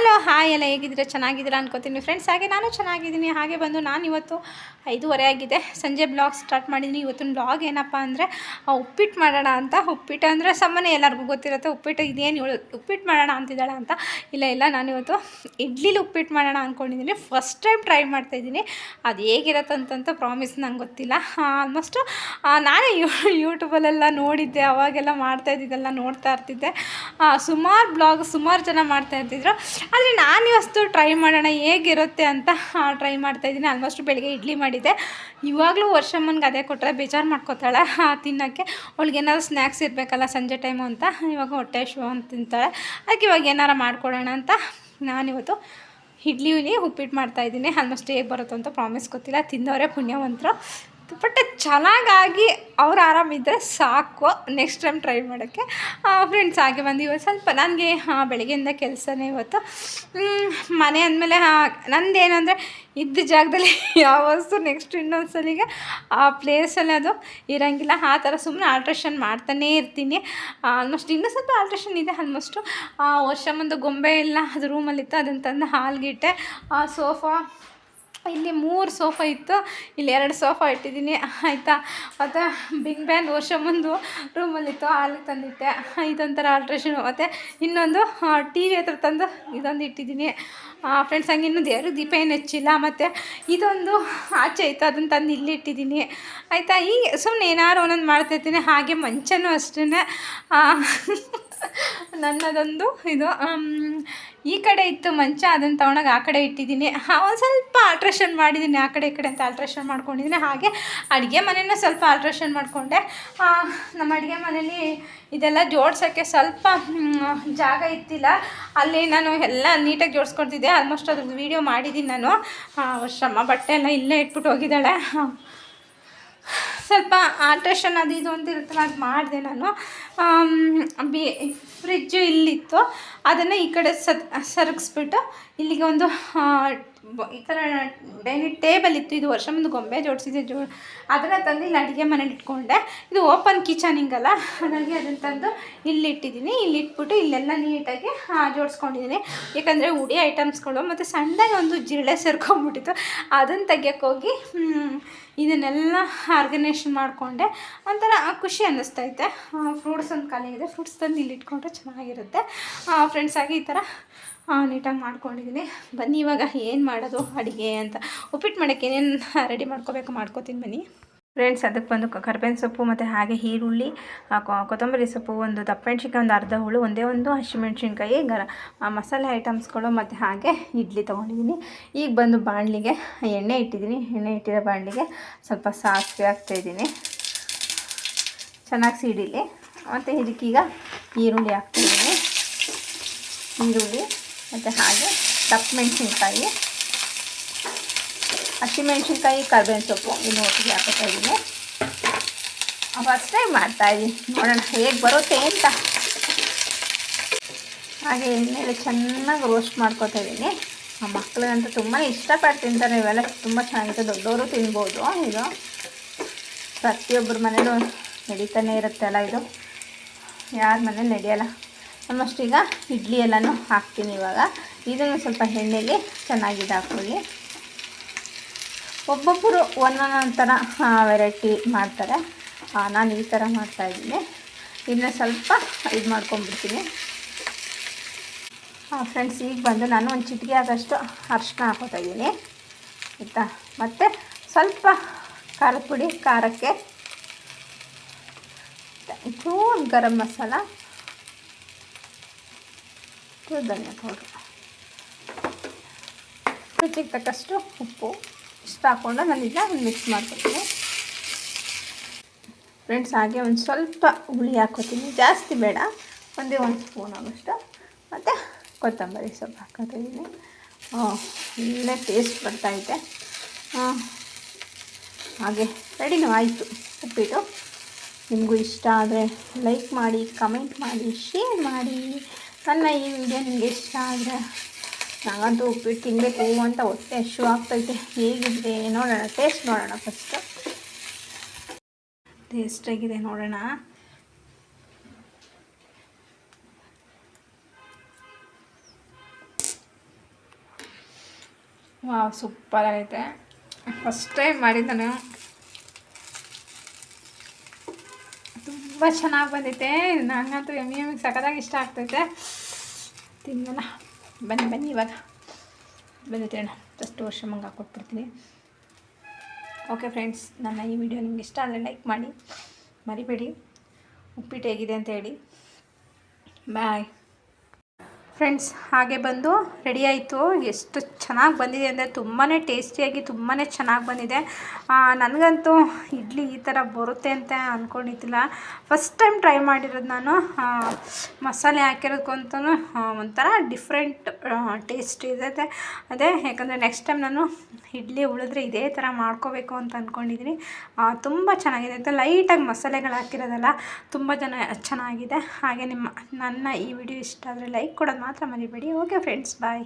Hello, hi ಎಲ್ಲ ಹೇಗಿದ್ದೀರಾ? ಚೆನ್ನಾಗಿದ್ದೀರಾ ಅನ್ಕೋತೀನಿ. ಫ್ರೆಂಡ್ಸ್ ಹಾಗೆ ನಾನು ಚೆನ್ನಾಗಿದ್ದೀನಿ. ಹಾಗೆ ಬಂದು ನಾನು ಇವತ್ತು ಐದೂವರೆ ಆಗಿದೆ. ಸಂಜೆ ಬ್ಲಾಗ್ ಸ್ಟಾರ್ಟ್ ಮಾಡಿದ್ದೀನಿ ಇವತ್ತಿನ ಬ್ಲಾಗ್ ಏನಪ್ಪ ಅಂದರೆ ಉಪ್ಪಿಟ್ಟು ಮಾಡೋಣ ಅಂತ. ಉಪ್ಪಿಟ್ಟು ಅಂದರೆ ಸಾಮಾನ್ಯ ಎಲ್ಲರಿಗೂ ಗೊತ್ತಿರುತ್ತೆ. ಉಪ್ಪಿಟ್ಟು ಇದೇನು ಉಪ್ಪಿಟ್ಟು ಮಾಡೋಣ ಅಂತಿದ್ದಾಳೆ ಅಂತ. ಇಲ್ಲ ಇಲ್ಲ, ನಾನು ಇವತ್ತು ಇಡ್ಲಿಲಿ ಉಪ್ಪಿಟ್ಟು ಮಾಡೋಣ ಅಂದ್ಕೊಂಡಿದ್ದೀನಿ ಫಸ್ಟ್ ಟೈಮ್ ಟ್ರೈ ಮಾಡ್ತಾಯಿದ್ದೀನಿ ಅದು ಹೇಗಿರತ್ತಂತ ಪ್ರಾಮಿಸ್ ನಂಗೆ ಗೊತ್ತಿಲ್ಲ. ಆಲ್ಮೋಸ್ಟು ನಾನೇ ಯೂ ಯೂಟ್ಯೂಬಲ್ಲೆಲ್ಲ ನೋಡಿದ್ದೆ. ಅವಾಗೆಲ್ಲ ಮಾಡ್ತಾ ಇದ್ದಿದ್ದೆಲ್ಲ ನೋಡ್ತಾ ಇರ್ತಿದ್ದೆ. ಸುಮಾರು ಬ್ಲಾಗ್ ಸುಮಾರು ಜನ ಮಾಡ್ತಾ ಇರ್ತಿದ್ರು. ಆದರೆ ನಾನು ಇವತ್ತು ಟ್ರೈ ಮಾಡೋಣ ಹೇಗಿರುತ್ತೆ ಅಂತ ಟ್ರೈ ಮಾಡ್ತಾಯಿದ್ದೀನಿ ಆಲ್ಮೋಸ್ಟ್ ಬೆಳಿಗ್ಗೆ ಇಡ್ಲಿ ಮಾಡಿದ್ದೆ. ಇವಾಗಲೂ ವರ್ಷಮ್ಮನಿಗೆ ಅದೇ ಕೊಟ್ಟರೆ ಬೇಜಾರು ಮಾಡ್ಕೋತಾಳೆ. ತಿನ್ನೋಕ್ಕೆ ಅವಳಿಗೆ ಏನಾದ್ರು ಸ್ನ್ಯಾಕ್ಸ್ ಇರಬೇಕಲ್ಲ ಸಂಜೆ ಟೈಮು ಅಂತ. ಇವಾಗ ಹೊಟ್ಟೆ ಶೋ ಅಂತ ತಿಂತಾಳೆ. ಅದಕ್ಕೆ ಇವಾಗ ಏನಾರು ಮಾಡ್ಕೊಡೋಣ ಅಂತ ನಾನಿವತ್ತು ಇಡ್ಲಿಲಿ ಉಪ್ಪಿಟ್ಟು ಮಾಡ್ತಾಯಿದ್ದೀನಿ ಆಲ್ಮೋಸ್ಟ್ ಹೇಗೆ ಬರುತ್ತೋ ಅಂತ ಪ್ರಾಮಿಸ್ ಗೊತ್ತಿಲ್ಲ. ತಿಂದವರೇ ಪುಣ್ಯವಂತರು. ಬಟ್ ಚೆನ್ನಾಗಾಗಿ ಅವ್ರು ಆರಾಮಿದ್ದರೆ ಸಾಕು. ನೆಕ್ಸ್ಟ್ ಟೈಮ್ ಟ್ರೈ ಮಾಡೋಕ್ಕೆ. ಫ್ರೆಂಡ್ಸ್ ಹಾಗೆ ಬಂದು ಇವತ್ತು ಸ್ವಲ್ಪ ನನಗೆ ಬೆಳಗ್ಗೆಯಿಂದ ಕೆಲಸನೇ ಇವತ್ತು. ಮನೆ ಅಂದಮೇಲೆ ನಂದೇನಂದರೆ ಇದ್ದ ಜಾಗದಲ್ಲಿ ಯಾವ ವಸ್ತು ನೆಕ್ಸ್ಟ್ ಇನ್ನೊಂದು ಸಲಿಗೆ ಆ ಪ್ಲೇಸಲ್ಲಿ ಅದು ಇರೋಂಗಿಲ್ಲ. ಆ ಥರ ಸುಮ್ಮನೆ ಆಲ್ಟ್ರೇಷನ್ ಮಾಡ್ತಾನೇ ಇರ್ತೀನಿ. ಆಲ್ಮೋಸ್ಟ್ ಇನ್ನೂ ಸ್ವಲ್ಪ ಆಲ್ಟ್ರೇಷನ್ ಇದೆ ಆಲ್ಮೋಸ್ಟು ವರ್ಷ ಮುಂದೆ ಗೊಂಬೆ ಎಲ್ಲ ಅದು ರೂಮಲ್ಲಿತ್ತು ಅದನ್ನು ತಂದು ಹಾಲ್ಗಿಟ್ಟೆ. ಸೋಫಾ ಇಲ್ಲಿ ಮೂರು ಸೋಫಾ ಇತ್ತು. ಇಲ್ಲಿ ಎರಡು ಸೋಫಾ ಇಟ್ಟಿದ್ದೀನಿ. ಆಯಿತಾ? ಮತ್ತು ಬಿಗ್ ಬ್ಯಾನ್ ವರ್ಷ ಮುಂದು ರೂಮಲ್ಲಿತ್ತು ಅಲ್ಲಿ ತಂದಿಟ್ಟೆ. ಇದೊಂಥರ ಆಲ್ಟ್ರೇಷನ್ ಮತ್ತು ಇನ್ನೊಂದು ಟಿ ವಿ ಹತ್ರ ತಂದು ಇದೊಂದು ಇಟ್ಟಿದ್ದೀನಿ. ಫ್ರೆಂಡ್ಸ್ ಹಂಗೆ ಇನ್ನೊಂದು ಎರಡು ದೀಪ ಏನು ಹೆಚ್ಚಿಲ್ಲ. ಮತ್ತು ಇದೊಂದು ಆಚೆ ಇತ್ತು, ಅದನ್ನು ತಂದು ಇಲ್ಲಿ ಇಟ್ಟಿದ್ದೀನಿ. ಆಯಿತಾ? ಈ ಸುಮ್ಮನೆ ಏನಾದ್ರು ಒಂದೊಂದು ಮಾಡ್ತಾಯಿರ್ತೀನಿ ಹಾಗೆ ಮಂಚನೂ ಅಷ್ಟೇ ನನ್ನದೊಂದು ಇದು ಈ ಕಡೆ ಇತ್ತು ಮಂಚ, ಅದನ್ನು ತೊಗೊಂಡಾಗ ಆ ಕಡೆ ಇಟ್ಟಿದ್ದೀನಿ. ಒಂದು ಸ್ವಲ್ಪ ಆಲ್ಟ್ರೇಷನ್ ಮಾಡಿದ್ದೀನಿ ಆ ಕಡೆ ಈ ಕಡೆ ಅಂತ ಆಲ್ಟ್ರೇಷನ್ ಮಾಡ್ಕೊಂಡಿದ್ದೀನಿ ಹಾಗೆ ಅಡುಗೆ ಮನೆಯೂ ಸ್ವಲ್ಪ ಆಲ್ಟ್ರೇಷನ್ ಮಾಡಿಕೊಂಡೆ. ನಮ್ಮ ಅಡುಗೆ ಮನೇಲಿ ಇದೆಲ್ಲ ಜೋಡ್ಸೋಕ್ಕೆ ಸ್ವಲ್ಪ ಜಾಗ ಇತ್ತಿಲ್ಲ. ಅಲ್ಲಿ ನಾನು ಎಲ್ಲ ನೀಟಾಗಿ ಜೋಡಿಸ್ಕೊಳ್ತಿದ್ದೆ. ಆಲ್ಮೋಸ್ಟ್ ಅದ್ರದ್ದು ವೀಡಿಯೋ ಮಾಡಿದ್ದೀನಿ ನಾನು. ಶ್ರಮ, ಬಟ್ಟೆ ಎಲ್ಲ ಇಲ್ಲೇ ಇಟ್ಬಿಟ್ಟು ಹೋಗಿದ್ದಾಳೆ. ಸ್ವಲ್ಪ ಆಲ್ಟ್ರೇಷನ್ ಅದು ಇದು ಅಂತ ಇರುತ್ತಲ್ಲ, ಅದು ಮಾಡಿದೆ ನಾನು. ಬಿ ಫ್ರಿಜ್ಜು ಇಲ್ಲಿತ್ತು. ಅದನ್ನು ಈ ಕಡೆ ಸತ್ ಸರಗಿಸ್ಬಿಟ್ಟು ಇಲ್ಲಿಗೆ ಒಂದು ಈ ಥರ ಡೈನಿಂಗ್ ಟೇಬಲ್ ಇತ್ತು. ಇದು ವರ್ಷ ಮುಂದೆ ಗೊಂಬೆ ಜೋಡಿಸಿದ್ದೆ ಜೋ ಅದನ್ನು ತಂದು ಇಲ್ಲಿ ಅಡುಗೆ ಮನೇಲಿ ಇಟ್ಕೊಂಡೆ. ಇದು ಓಪನ್ ಕಿಚನಿಂಗಲ್ಲ ಹಾಗಾಗಿ ಅದನ್ನು ತಂದು ಇಲ್ಲಿ ಇಟ್ಟಿದ್ದೀನಿ. ಇಲ್ಲಿ ಇಟ್ಬಿಟ್ಟು ಇಲ್ಲೆಲ್ಲ ನೀಟಾಗಿ ಜೋಡಿಸ್ಕೊಂಡಿದ್ದೀನಿ. ಯಾಕಂದರೆ ಉಡಿ ಐಟಮ್ಸ್ಗಳು ಮತ್ತು ಸಣ್ಣದಾಗಿ ಒಂದು ಜಿರಳೆ ಸೇರ್ಕೊಂಡ್ಬಿಟ್ಟಿತ್ತು. ಅದನ್ನು ತೆಗಿಯೋಕ್ಕೋಗಿ ಇದನ್ನೆಲ್ಲ ಆರ್ಗನೈಸೇಷನ್ ಮಾಡಿಕೊಂಡೆ. ಒಂಥರ ಖುಷಿ ಅನ್ನಿಸ್ತೈತೆ ಫ್ರೂಟ್ಸ್ ಒಂದು ಖಾಲಿ ಇದೆ. ಫ್ರೂಟ್ಸ್ ತಂದು ಇಲ್ಲಿ ಇಟ್ಕೊಂಡ್ರೆ ಚೆನ್ನಾಗಿರುತ್ತೆ. ಫ್ರೆಂಡ್ಸಾಗಿ ಈ ಥರ ನೀಟಾಗಿ ಮಾಡ್ಕೊಂಡಿದ್ದೀನಿ ಬನ್ನಿ, ಇವಾಗ ಏನು ಮಾಡೋದು, ಅಡುಗೆ ಅಂತ. ಉಪ್ಪಿಟ್ಟು ಮಾಡೋಕ್ಕೆ ಏನೇನು ರೆಡಿ ಮಾಡ್ಕೋಬೇಕು ಮಾಡ್ಕೋತೀನಿ ಬನ್ನಿ. ಫ್ರೆಂಡ್ಸ್ ಅದಕ್ಕೆ ಬಂದು ಕರ್ಬೇವಿನ ಸೊಪ್ಪು ಮತ್ತು ಹಾಗೆ ಈರುಳ್ಳಿ ಕೊತ್ತಂಬರಿ ಸೊಪ್ಪು, ಒಂದು ದಪ್ಪ ಮೆಣ್ಸಿನ್ಕಾಯಿ, ಒಂದು ಅರ್ಧ ಹುಳು, ಒಂದೇ ಒಂದು ಹಸಿಮೆಣ್ಸಿನ್ಕಾಯಿ ಗರ ಮಸಾಲೆ ಐಟಮ್ಸ್ಗಳು ಮತ್ತು ಹಾಗೆ ಇಡ್ಲಿ ತೊಗೊಂಡಿದ್ದೀನಿ ಈಗ ಬಂದು ಬಾಣಲಿಗೆ, ಎಣ್ಣೆ ಇಟ್ಟಿದ್ದೀನಿ ಎಣ್ಣೆ ಇಟ್ಟಿರೋ ಬಾಣಲಿಗೆ ಸ್ವಲ್ಪ ಸಾಸಿವೆ ಹಾಕ್ತಾಯಿದ್ದೀನಿ ಚೆನ್ನಾಗಿ ಸಿಡಿಲಿ. ಮತ್ತು ಇದಕ್ಕೀಗ ಈರುಳ್ಳಿ ಹಾಕ್ತಾಯಿದ್ದೀನಿ ಈರುಳ್ಳಿ. ಮತ್ತು ಹಾಗೆ ಸಪ್ ಮೆಣಸಿನ್ಕಾಯಿ. ಹಸಿಮೆಣ್ಸಿನ್ಕಾಯಿ ಕರ್ಬೇವಿನ ಸೊಪ್ಪು ಇನ್ನು ಒಟ್ಟಿಗೆ ಹಾಕೋತಾ ಇದ್ದೀನಿ. ಫಸ್ಟ್ ಟೈಮ್ ಮಾಡ್ತಾಯಿದ್ದೀನಿ ನೋಡೋಣ ಹೇಗೆ ಬರುತ್ತೆ ಅಂತ. ಹಾಗೆ ಎಣ್ಣೆಲಿ ಚೆನ್ನಾಗಿ ರೋಸ್ಟ್ ಮಾಡ್ಕೋತಾ ಇದ್ದೀನಿ. ಆ ಮಕ್ಕಳಿಗಂತೂ ತುಂಬಾ ಇಷ್ಟಪಟ್ಟು ತಿಂತಾರೆ ಇವೆಲ್ಲ. ತುಂಬ ಚೆನ್ನಾಗಿದೆ ದೊಡ್ಡವರು ತಿನ್ಬೋದು ಇದು. ಪ್ರತಿಯೊಬ್ಬರ ಮನೇಲೂ ನಡೀತಾನೆ ಇರುತ್ತೆ ಅಲ್ಲ ಇದು. ಯಾರ ಮನೇಲಿ ನಡೆಯಲ್ಲ. ಆಲ್ಮೋಸ್ಟ್ ಈಗ ಇಡ್ಲಿ ಎಲ್ಲನೂ ಹಾಕ್ತೀನಿ ಇವಾಗ. ಇದನ್ನು ಸ್ವಲ್ಪ ಎಣ್ಣೆಲಿ ಚೆನ್ನಾಗಿದೆ ಹಾಕೊಳ್ಳಿ ಒಬ್ಬೊಬ್ಬರು ಒಂದೊಂದೊಂದು ಥರ ವೆರೈಟಿ ಮಾಡ್ತಾರೆ. ನಾನು ಈ ಥರ ಮಾಡ್ತಾಯಿದ್ದೀನಿ ಇದನ್ನ ಸ್ವಲ್ಪ ಇದು ಮಾಡ್ಕೊಂಡ್ಬಿಡ್ತೀನಿ. ಫ್ರೆಂಡ್ಸ್ ಈಗ ಬಂದು ನಾನು ಒಂದು ಚಿಟಿಕೆ ಆದಷ್ಟು ಅರಿಶಿನ ಹಾಕೋತಾ ಇದ್ದೀನಿ. ಆಯಿತಾ? ಮತ್ತು ಸ್ವಲ್ಪ ಖಾರದ ಪುಡಿ, ಖಾರಕ್ಕೆ ಚೂರು ಗರಂ ಮಸಾಲ ಚೂರು ಧನಿಯಾ ಪೌಡ್ರ್ ರುಚಿಗೆ ತಕ್ಕಷ್ಟು ಉಪ್ಪು ಇಷ್ಟು ಹಾಕ್ಕೊಂಡು ನಾನೀಗ ಮಿಕ್ಸ್ ಮಾಡ್ಕೊತೀನಿ ಫ್ರೆಂಡ್ಸ್ ಹಾಗೆ ಒಂದು ಸ್ವಲ್ಪ ಹುಳಿ ಹಾಕೋತೀನಿ. ಜಾಸ್ತಿ ಬೇಡ. ಒಂದೇ ಒಂದು ಸ್ಪೂನ್ ಆಗೋಷ್ಟು ಮತ್ತು ಕೊತ್ತಂಬರಿ ಸೊಪ್ಪು ಹಾಕೋತಿದ್ದೀನಿ ಒಳ್ಳೆ ಟೇಸ್ಟ್ ಬರ್ತಾಯಿದೆ ಹಾಗೆ ರೆಡಿನೂ ಆಯಿತು. ಉಪ್ಪಿಟ್ಟು. ನಿಮಗೂ ಇಷ್ಟ ಆದರೆ ಲೈಕ್ ಮಾಡಿ ಕಮೆಂಟ್ ಮಾಡಿ ಶೇರ್ ಮಾಡಿ. ನನ್ನ ಈ ವಿಡಿಯೋ ನಿಮಗೆ ಇಷ್ಟ ಆದರೆ ನನಗಂತೂ ಉಪ್ಪಿಟ್ಟು ತಿನ್ನಬೇಕು ಅಂತ ಹೊಟ್ಟೆ ಹಶು ಆಗ್ತೈತೆ. ಹೇಗಿದೆ ನೋಡೋಣ ಟೇಸ್ಟ್ ನೋಡೋಣ ಫಸ್ಟು ಟೇಸ್ಟಾಗಿದೆ ನೋಡೋಣ. ವಾವ್ ಸೂಪರ್ ಆಗೈತೆ. ಫಸ್ಟ್ ಟೈಮ್ ಮಾಡಿದ್ದಾನೆ ತುಂಬ ಚೆನ್ನಾಗಿ ಬಂದೈತೆ ನನಗಂತೂ ಎಮ್ಮಿ ಎಮ್ಮಿಗೆ ಸಖತ್ತಾಗಿ ಇಷ್ಟ ಆಗ್ತೈತೆ. ತಿನ್ನೋಣ. ಬನ್ನಿ ಬನ್ನಿ ಇವಾಗ. ಬಂದೈತೆ ಅಣ್ಣ. ಫಸ್ಟ್ ವರ್ಷ ಮಂಗ ಹಾಕ್ಕೊಟ್ಬಿಡ್ತೀನಿ ಓಕೆ ಫ್ರೆಂಡ್ಸ್ ನನ್ನ ಈ ವಿಡಿಯೋ ನಿಮ್ಗೆ ಇಷ್ಟ ಆದರೆ ಲೈಕ್ ಮಾಡಿ. ಮರಿಬೇಡಿ. ಉಪ್ಪಿಟ್ಟು ಹೇಗಿದೆ ಅಂತ ಹೇಳಿ. ಬಾಯ್ ಫ್ರೆಂಡ್ಸ್, ಹಾಗೆ ಬಂದು ರೆಡಿ ಆಯಿತು. ಎಷ್ಟು ಚೆನ್ನಾಗಿ ಬಂದಿದೆ ಅಂದರೆ ತುಂಬಾ ಟೇಸ್ಟಿಯಾಗಿ ತುಂಬಾ ಚೆನ್ನಾಗಿ ಬಂದಿದೆ. ನನಗಂತೂ ಇಡ್ಲಿ ಈ ಥರ ಬರುತ್ತೆ ಅಂತ ಅಂದ್ಕೊಂಡಿದ್ದಿಲ್ಲ ಫಸ್ಟ್ ಟೈಮ್ ಟ್ರೈ ಮಾಡಿರೋದು ನಾನು. ಮಸಾಲೆ ಹಾಕಿರೋದಕ್ಕಂತೂ ಒಂಥರ ಡಿಫ್ರೆಂಟ್ ಟೇಸ್ಟ್ ಇದೆ ಅದೇ. ಯಾಕಂದರೆ ನೆಕ್ಸ್ಟ್ ಟೈಮ್ ನಾನು ಇಡ್ಲಿ ಉಳಿದ್ರೆ ಇದೇ ಥರ ಮಾಡ್ಕೋಬೇಕು ಅಂತ ಅಂದ್ಕೊಂಡಿದ್ದೀನಿ ತುಂಬ ಚೆನ್ನಾಗಿದೆ. ಅಂತ ಲೈಟಾಗಿ ಮಸಾಲೆಗಳು ಹಾಕಿರೋದಲ್ಲ, ತುಂಬ ಜನ ಚೆನ್ನಾಗಿದೆ. ಹಾಗೆ ನಿಮ್ಮ, ನನ್ನ ಈ ವಿಡಿಯೋ ಇಷ್ಟ ಆದರೆ ಲೈಕ್ ಕೊಡೋದು ಮಾತ್ರ ಮರಿಬೇಡಿ. Okay friends bye